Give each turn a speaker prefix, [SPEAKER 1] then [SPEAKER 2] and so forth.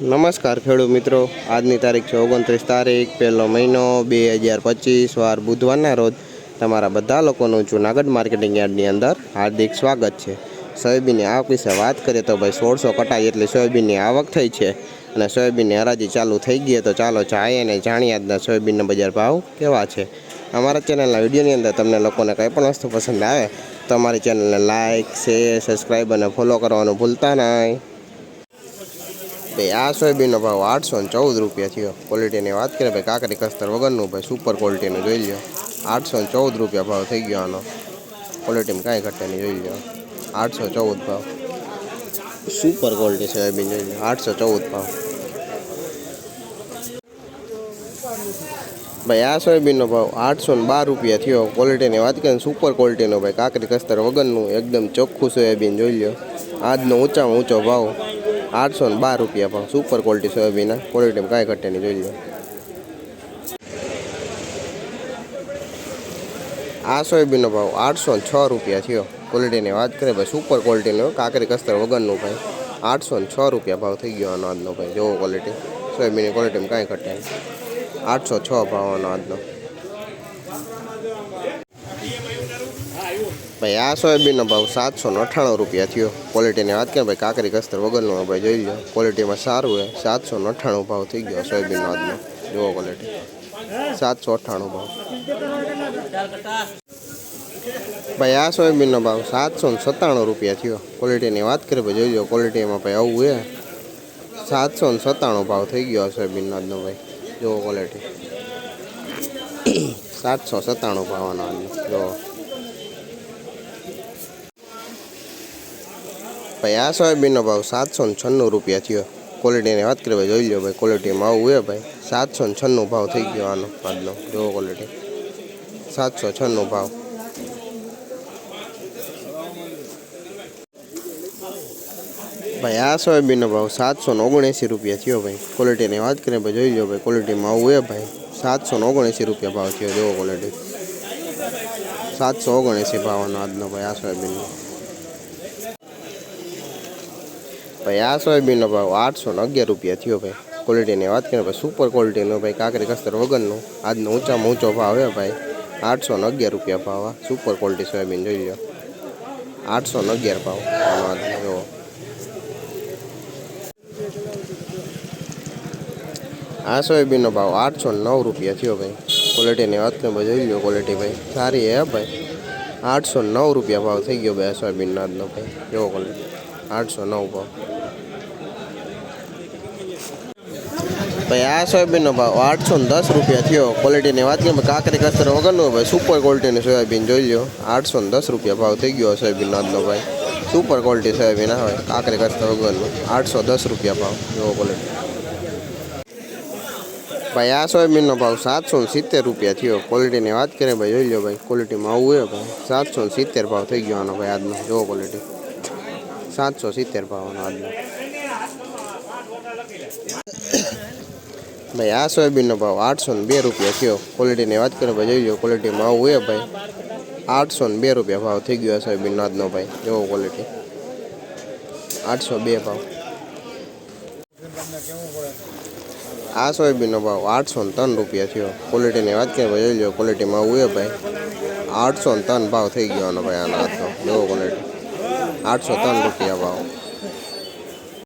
[SPEAKER 1] નમસ્કાર ખેડૂત મિત્રો. આજની તારીખ છે ઓગણત્રીસ તારીખ, પહેલો મહિનો બે હજાર પચીસ, વાર બુધવારના રોજ તમારા બધા લોકોનું જૂનાગઢ માર્કેટિંગ યાર્ડની અંદર હાર્દિક સ્વાગત છે. સોયાબીનની આવક વિશે વાત કરીએ તો ભાઈ સોળસો કટાઈ એટલી સોયાબીનની આવક થઈ છે અને સોયાબીનની હરાજી ચાલુ થઈ ગઈ તો ચાલો જાય અને જાણીએ આજના સોયાબીનના બજાર ભાવ કેવા છે. અમારા ચેનલના વિડીયોની અંદર તમને લોકોને કંઈ પણ વસ્તુ પસંદ આવે તો અમારી ચેનલને લાઇક શેર, સબસ્ક્રાઈબ અને ફોલો કરવાનું ભૂલતા નહીં. ભાઈ, આ સોયાબીનનો ભાવ આઠસો ને ચૌદ રૂપિયા થયો. ક્વોલિટીની વાત કરીએ, ભાઈ કાકરી કસ્તર વગરનું, ભાઈ સુપર ક્વોલિટીનું જોઈ લો આઠસો ને ચૌદ રૂપિયા ભાવ થઈ ગયો આનો. ક્વોલિટીમાં કાંઈ ઘટે નહીં, જોઈ લો આઠસો ચૌદ ભાવ. સુપર ક્વોલિટી સોયાબીન જોઈ લો આઠસો ચૌદ ભાવ. ભાઈ, આ સોયાબીનનો ભાવ આઠસો ને બાર રૂપિયા થયો. ક્વોલિટીની વાત કરીએ સુપર ક્વોલિટીનો ભાઈ કાકરી કસ્તર વગરનું, એકદમ ચોખ્ખું સોયાબીન જોઈ લો આજનો ઊંચામાં ઊંચો ભાવ. આઠસો ને બાર રૂપિયા ભાવ સુપર ક્વોલિટી સોયાબીન ક્વોલિટી કાંઈ ઘટે નહીં, જોઈ લો આ સોયાબીનનો ભાવ આઠસો ને છ રૂપિયા થયો. ક્વોલિટીની વાત કરીએ ભાઈ સુપર ક્વોલિટીનો કાકરી કસ્તર વગરનું ભાઈ. આઠસો ને છ રૂપિયા ભાવ થઈ ગયો આનો આજનો ભાઈ. જોવો ક્વોલિટી સોયાબીનની ક્વોલિટીમાં કાંઈ ઘટે નહીં. આઠસો છ ભાવ આનો આજનો. ભાઈ, આ સોયાબીનનો ભાવ સાતસો ને અઠ્ઠાણું રૂપિયા થયો. ક્વોલિટીની વાત કરીએ, ભાઈ કાકરી કસ્તર વગરનો ભાઈ, જોઈ લો ક્વોલિટીમાં સારું હોય, સાતસો અઠ્ઠાણું ભાવ થઈ ગયો સોયાબીનનો આજનો. જુઓ ક્વોલિટી સાતસો અઠ્ઠાણું ભાવ. ભાઈ, આ સોયાબીનનો ભાવ સાતસો સત્તાણું રૂપિયા થયો. ક્વોલિટીની વાત કરીએ, ભાઈ, જોઈ લો ક્વોલિટીમાં ભાઈ આવું હે સાતસો ને સત્તાણું ભાવ થઈ ગયો સોયાબીનનો આજનો, ભાઈ. જુઓ ક્વોલિટી સાતસો સત્તાણું ભાવનો આજનો, જુઓ. ભાઈ આ સોયાબીનનો ભાવ સાતસો ને છન્નું રૂપિયા થયો. ક્વોલિટીની વાત કરીએ, ભાઈ, જોઈ લો ભાઈ ક્વોલિટીમાં આવું હોય ભાઈ. સાતસો ને છન્નું ભાવ થઈ ગયો આનો, આજનો, જોવો ક્વોલિટી સાતસો છન્નું ભાવ. ભાઈ, આ સોયાબીનનો ભાવ સાતસો ને ઓગણએંસી રૂપિયા થયો, ભાઈ. ક્વોલિટીની વાત કરીએ, ભાઈ, જોઈ લો ભાઈ ક્વોલિટીમાં આવું હોય ભાઈ. સાતસો ને ઓગણએંસી રૂપિયા ભાવ થયો, જોવો ક્વોલિટી સાતસો ઓગણએંસી ભાવનો આજનો, ભાઈ, આ સોયાબીનનો ભાઈ, આ સોયાબીનનો ભાવ આઠસો ને અગિયાર રૂપિયા થયો ભાઈ. ક્વોલિટીની વાત કરીએ ભાઈ સુપર ક્વોલિટીનો ભાઈ, કાકરી, કસ્તર વગરનું. આજનો ઊંચામાં ઊંચો ભાવ હે ભાઈ. આઠસો ને અગિયાર રૂપિયા ભાવ સુપર ક્વોલિટી સોયાબીન જોઈ લો આઠસો ને અગિયાર ભાવ. આનો જુઓ આ સોયાબીનનો ભાવ આઠસો ને નવ રૂપિયા થયો ભાઈ. ક્વોલિટીની વાત કરીએ જોઈ લો ક્વોલિટી ભાઈ. સારી હે ભાઈ. આઠસો નવ રૂપિયા ભાવ થઈ ગયો ભાઈ આ સોયાબીનનો આજનો ભાઈ. જુઓ ક્વોલિટી આઠસો નવ ભાવ. ભાઈ, આ સોયાબીનનો ભાવ આઠસો ને દસ રૂપિયા થયો. ક્વોલિટીની વાત કરીએ કાકરી કસ્તર વગરનો ભાઈ. સુપર ક્વોલિટીનું સોયાબીન જોઈ લો આઠસો ને દસ રૂપિયા ભાવ થઈ ગયો સોયાબીનનો આજનો ભાઈ. સુપર ક્વોલિટી સોયાબીન આવે કાકરી કસ્તર વગરનું. આઠસો દસ રૂપિયા ભાવ, જોવો ક્વોલિટી ભાઈ, આ સોયાબીનનો ભાવ સાતસો સિત્તેર રૂપિયા થયો. ક્વોલિટીની વાત કરીએ ભાઈ, જોઈ લો ભાઈ ક્વોલિટીમાં આવું હોય ભાઈ. સાતસો સિત્તેર ભાવ થઈ ગયો આનો ભાઈ આજનો. જોવો ક્વોલિટી સાતસો સિત્તેર ભાવનો આજનો. ભાઈ, આ સોયાબીનનો ભાવ આઠસો ને બે રૂપિયા થયો. ક્વોલિટીની વાત કરીએ ભાઈ જોઈ લો ક્વોલિટીમાં આવું હોય ભાઈ. આઠસો ને બે રૂપિયા ભાવ થઈ ગયો સોયાબીનનો આજનો ભાઈ. જોવો ક્વોલિટી આઠસો બે ભાવ. આ સોયાબીનનો ભાવ આઠસો ને ત્રણ રૂપિયા થયો. ક્વોલિટીની વાત કરીએ ભાઈ જોઈ લો ક્વોલિટીમાં આવું હોય ભાઈ. આઠસો ને ત્રણ ભાવ થઈ ગયો આનો ભાઈ આનો હાથનો જોવો ક્વોલિટી આઠસો ત્રણ રૂપિયા ભાવ.